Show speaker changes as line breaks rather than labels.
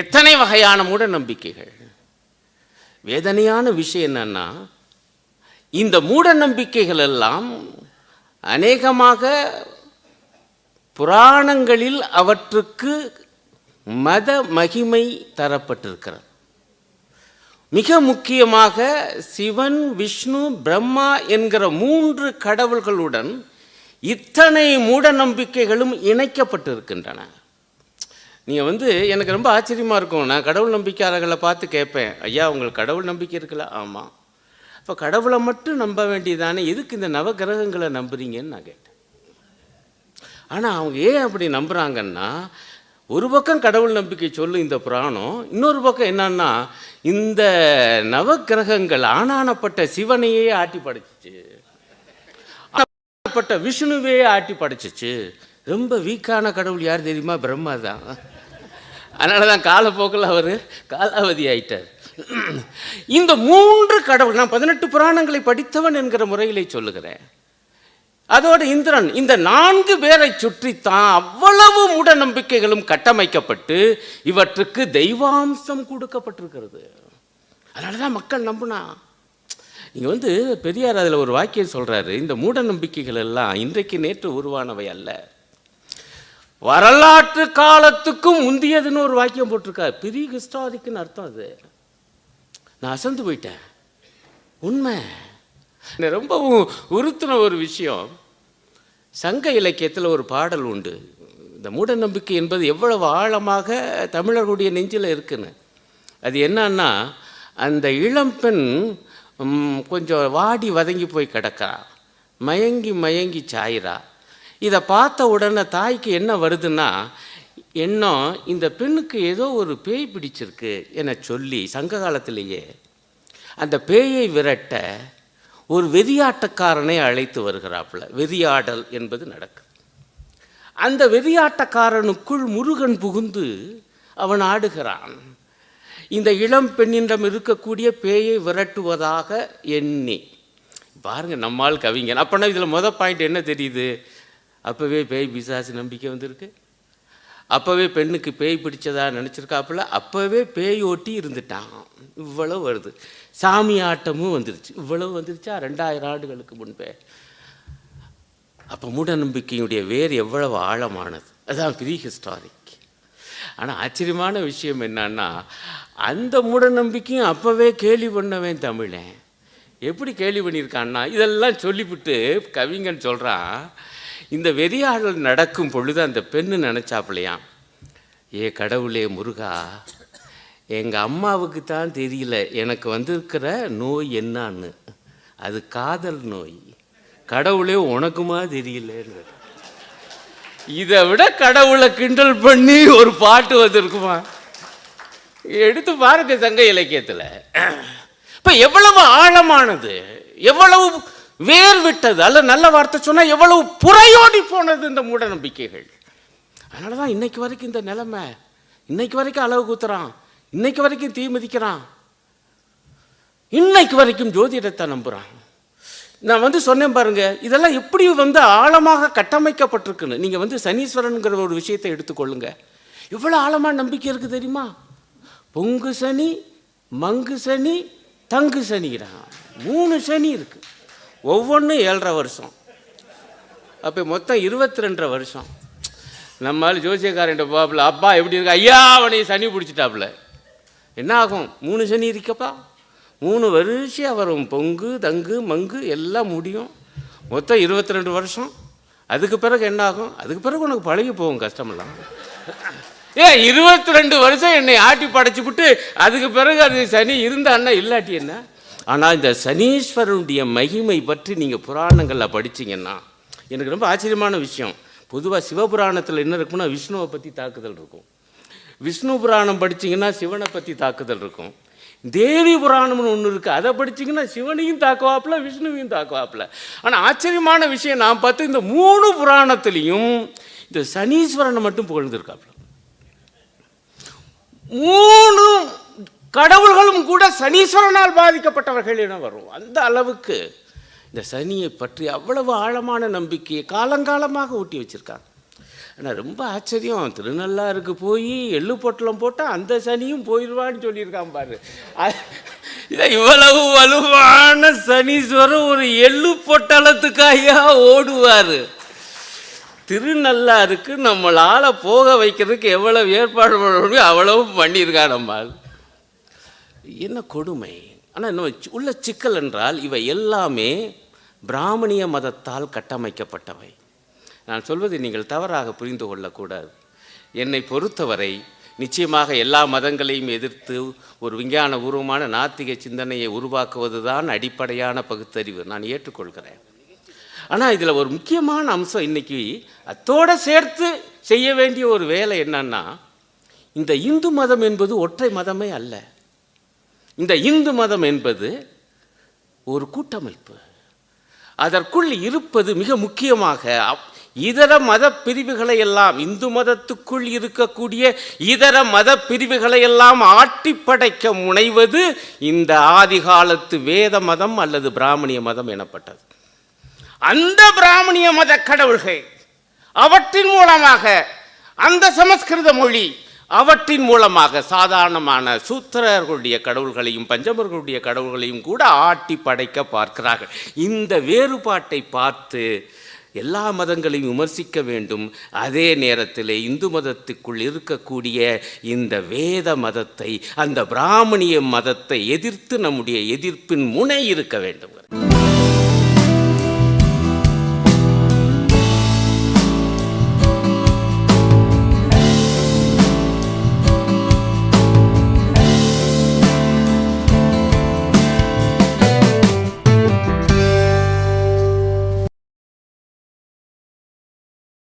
எத்தனை வகையான மூட நம்பிக்கைகள் வேதனையான விஷயம் என்னன்னா இந்த மூட நம்பிக்கைகள் எல்லாம் அநேகமாக புராணங்களில் அவற்றுக்கு மத மகிமை தரப்பட்டிருக்கிறது. மிக முக்கியமாக சிவன் விஷ்ணு பிரம்மா என்கிற மூன்று கடவுள்களுடன் இத்தனை மூட நம்பிக்கைகளும் இணைக்கப்பட்டிருக்கின்றன. நீங்கள் வந்து எனக்கு ரொம்ப ஆச்சரியமாக இருக்கும். நான் கடவுள் நம்பிக்கையாளர்களை பார்த்து கேட்பேன். ஐயா உங்களுக்கு கடவுள் நம்பிக்கை இருக்குல்ல? ஆமாம் அப்போ கடவுளை மட்டும் நம்ப வேண்டியதானே? எதுக்கு இந்த நவகிரகங்களை நம்புறீங்கன்னு நான் கேட்டேன். ஆனால் அவங்க ஏன் அப்படி நம்புகிறாங்கன்னா ஒரு பக்கம் கடவுள் நம்பிக்கை சொல்லு இந்த புராணம் இன்னொரு பக்கம் என்னன்னா இந்த நவக்கிரகங்கள் ஆனானப்பட்ட சிவனையே ஆட்டி படைச்சிச்சு. ஆனப்பட்ட விஷ்ணுவே ஆட்டி படைச்சிச்சு. ரொம்ப வீக்கான கடவுள் யார் தெரியுமா? பிரம்மா தான். அதனால தான் காலப்போக்கில் அவர் காலாவதி ஆயிட்டார். இந்த மூன்று கடவுள் நான் பதினெட்டு புராணங்களை படித்தவன் என்கிற முறையிலே சொல்லுகிறேன். அதோடு இந்திரன் இந்த நான்கு பேரை சுற்றித்தான் அவ்வளவு மூட நம்பிக்கைகளும் கட்டமைக்கப்பட்டு இவற்றுக்கு தெய்வாம்சம் கொடுக்கப்பட்டிருக்கிறது. அதனால தான் மக்கள் நம்புனா. நீங்கள் வந்து பெரியார் அதில் ஒரு வாக்கியம் சொல்கிறாரு இந்த மூட நம்பிக்கைகள் எல்லாம் இன்றைக்கு நேற்று உருவானவை அல்ல. வரலாற்று காலத்துக்கும் முந்தியதுன்னு ஒரு வாக்கியம் போட்டிருக்காரு. பெரிய ஹிஸ்டாரிக்குன்னு அர்த்தம் அது. நான் அசந்து போயிட்டேன். உண்மை. என்னை ரொம்ப உறுத்தின ஒரு விஷயம். சங்க இலக்கியத்தில் ஒரு பாடல் உண்டு. இந்த மூட நம்பிக்கை என்பது எவ்வளவு ஆழமாக தமிழர்களுடைய நெஞ்சில் இருக்குன்னு. அது என்னன்னா அந்த இளம்பெண் கொஞ்சம் வாடி வதங்கி போய் கிடக்கா மயங்கி மயங்கி சாயிறா. இதை பார்த்த உடனே தாய்க்கு என்ன வருதுன்னா எண்ணம் இந்த பெண்ணுக்கு ஏதோ ஒரு பேய் பிடிச்சிருக்கு என சொல்லி சங்க காலத்திலேயே அந்த பேயை விரட்ட ஒரு வெறியாட்டக்காரனை அழைத்து வருகிறாப்புல. வெறியாடல் என்பது நடக்குது அந்த வெறியாட்டக்காரனுக்குள் முருகன் புகுந்து அவன் ஆடுகிறான். இந்த இளம் பெண்ணிடம் இருக்கக்கூடிய பேயை விரட்டுவதாக எண்ணி. பாருங்க நம்மால் கவிஞன். அப்போனா இதில் முத பாயிண்ட் என்ன தெரியுது? அப்போவே பேய் பிசாசு நம்பிக்கை வந்திருக்கு. அப்போவே பெண்ணுக்கு பேய் பிடிச்சதா நினச்சிருக்காப்புல அப்போவே பேய் ஓட்டி இருந்துட்டான். இவ்வளவு வருது. சாமி ஆட்டமும் வந்துருச்சு. இவ்வளவு வந்துருச்சா? ரெண்டாயிரம் ஆண்டுகளுக்கு முன்பே. அப்போ மூட நம்பிக்கையுடைய வேர் எவ்வளவு ஆழமானது. அதுதான் ப்ரீ ஹிஸ்டாரிக் ஆனால் ஆச்சரியமான விஷயம் என்னன்னா அந்த மூட நம்பிக்கையும் அப்போவே கேலி பண்ணவேன் தமிழன். எப்படி கேலி பண்ணியிருக்கான்னா இதெல்லாம் சொல்லிவிட்டு கவிஞன் சொல்கிறான் இந்த வெறியாடல் நடக்கும் பொழுது அந்த பெண்ணு நினச்சாப்பிலையாம் ஏ கடவுளே முருகா எங்கள் அம்மாவுக்கு தான் தெரியல. எனக்கு வந்திருக்கிற நோய் என்னான்னு. அது காதல் நோய். கடவுளே உனக்குமா தெரியலன்னு. இதை விட கடவுளை கிண்டல் பண்ணி ஒரு பாட்டு வந்திருக்குமா? எடுத்து பாருங்க சங்க இலக்கியத்தில். இப்போ எவ்வளவு ஆழமானது எவ்வளவு வேர் விட்டது அல்ல நல்ல வார்த்தை சொன்னால் எவ்வளவு புறையோடி போனது இந்த மூட நம்பிக்கைகள் அதனால தான் இன்னைக்கு வரைக்கும் இந்த நிலைமை. இன்னைக்கு வரைக்கும் அளவு கூத்துறான். இன்னைக்கு வரைக்கும் தீ மிதிக்கிறான். இன்னைக்கு வரைக்கும் ஜோதிடத்தை நம்புகிறான் நான் வந்து சொன்னேன் பாருங்க இதெல்லாம் எப்படி வந்து ஆழமாக கட்டமைக்கப்பட்டிருக்குன்னு. நீங்கள் வந்து சனீஸ்வரனுங்கிற ஒரு விஷயத்தை எடுத்துக்கொள்ளுங்க. எவ்வளோ ஆழமான நம்பிக்கை இருக்குது தெரியுமா? பொங்கு சனி மங்கு சனி தங்கு சனிங்கிறான் மூணு சனி இருக்குது ஒவ்வொன்றும் ஏழரை வருஷம். அப்போ மொத்தம் இருபத்தி ரெண்டரை வருஷம் நம்மால் ஜோசியக்காரன் பாப்புல அப்பா எப்படி இருக்கு? ஐயா அவனை சனி பிடிச்சிட்டாப்புல. என்ன ஆகும்? மூணு சனி இருக்கப்பா. மூணு வருஷம் வரும். பொங்கு தங்கு மங்கு எல்லாம் முடியும். மொத்தம் இருபத்தி ரெண்டு வருஷம். அதுக்கு பிறகு என்ன ஆகும்? அதுக்கு பிறகு உனக்கு பழகி போகும் கஷ்டமெல்லாம். ஏ இருபத்தி ரெண்டு வருஷம் என்னை ஆட்டி படைச்சி விட்டு அதுக்கு பிறகு அது சனி இருந்தான்னா இல்லாட்டி என்ன? ஆனால் இந்த சனீஸ்வரனுடைய மகிமை பற்றி நீங்கள் புராணங்களில் படிச்சீங்கன்னா எனக்கு ரொம்ப ஆச்சரியமான விஷயம். பொதுவாக சிவபுராணத்தில் என்ன இருக்கும்னா விஷ்ணுவை பற்றி தாக்குதல் இருக்கும். விஷ்ணு புராணம் படிச்சீங்கன்னா சிவனை பற்றி தாக்குதல் இருக்கும். தேவி புராணம்னு ஒன்று இருக்குது அதை படிச்சிங்கன்னா சிவனையும் தாக்குவாப்பில் விஷ்ணுவையும் தாக்குவாப்பில். ஆனால் ஆச்சரியமான விஷயம் நான் பார்த்து இந்த மூணு புராணத்துலேயும் இந்த சனீஸ்வரனை மட்டும் புகழ்ந்துருக்காப்புல. மூணு கடவுள்களும் கூட சனீஸ்வரனால் பாதிக்கப்பட்டவர்கள் என வரும். அந்த அளவுக்கு இந்த சனியை பற்றி அவ்வளவு ஆழமான நம்பிக்கையை காலங்காலமாக ஊட்டி வச்சுருக்காங்க. ஆனால் ரொம்ப ஆச்சரியம். திருநள்ளாருக்கு போய் எள்ளு பொட்டலம் போட்டால் அந்த சனியும் போயிடுவான்னு சொல்லியிருக்கான் பாரு. இதை இவ்வளவு வலுவான சனீஸ்வரர் ஒரு எள்ளு பொட்டலத்துக்காயா ஓடுவார். திருநள்ளாருக்கு நம்மளால் போக வைக்கிறதுக்கு எவ்வளவு ஏற்பாடு பண்ண முடியும் அவ்வளவும் பண்ணியிருக்கா நம்மால் என்ன கொடுமை? ஆனால் இன்னும் உள்ள சிக்கல் என்றால் இவை எல்லாமே பிராமணிய மதத்தால் கட்டமைக்கப்பட்டவை. நான் சொல்வதை நீங்கள் தவறாக புரிந்து கொள்ளக்கூடாது. என்னை பொறுத்தவரை நிச்சயமாக எல்லா மதங்களையும் எதிர்த்து ஒரு விஞ்ஞான பூர்வமான நாத்திக சிந்தனையை உருவாக்குவதுதான் அடிப்படையான பகுத்தறிவு. நான் ஏற்றுக்கொள்கிறேன். ஆனால் இதில் ஒரு முக்கியமான அம்சம் இன்னைக்கு அத்தோடு சேர்த்து செய்ய வேண்டிய ஒரு வேலை என்னன்னா இந்த இந்து மதம் என்பது ஒற்றை மதமே அல்ல. இந்த இந்து மதம் என்பது ஒரு கூட்டமைப்பு. அதற்குள் இருப்பது மிக முக்கியமாக அப்- இதர மத பிரிவுகளை எல்லாம் இந்து மதத்துக்குள் இருக்கக்கூடிய இதர மத பிரிவுகளை எல்லாம் ஆட்டி படைக்க முனைவது இந்த ஆதிகாலத்து வேத மதம் அல்லது பிராமணிய மதம் எனப்பட்டது. அந்த பிராமணிய மத கடவுள்கள் அவற்றின் மூலமாக அந்த சமஸ்கிருத மொழி அவற்றின் மூலமாக சாதாரணமான சூத்திரர்களுடைய கடவுள்களையும் பஞ்சமர்களுடைய கடவுள்களையும் கூட ஆட்டி படைக்க பார்க்கிறார்கள். இந்த வேறுபாட்டை பார்த்து எல்லா மதங்களையும் விமர்சிக்க வேண்டும். அதே நேரத்தில் இந்து மதத்துக்குள் இருக்கக்கூடிய இந்த வேத மதத்தை அந்த பிராமணிய மதத்தை எதிர்த்து நம்முடைய எதிர்ப்பின் முனை இருக்க வேண்டும்.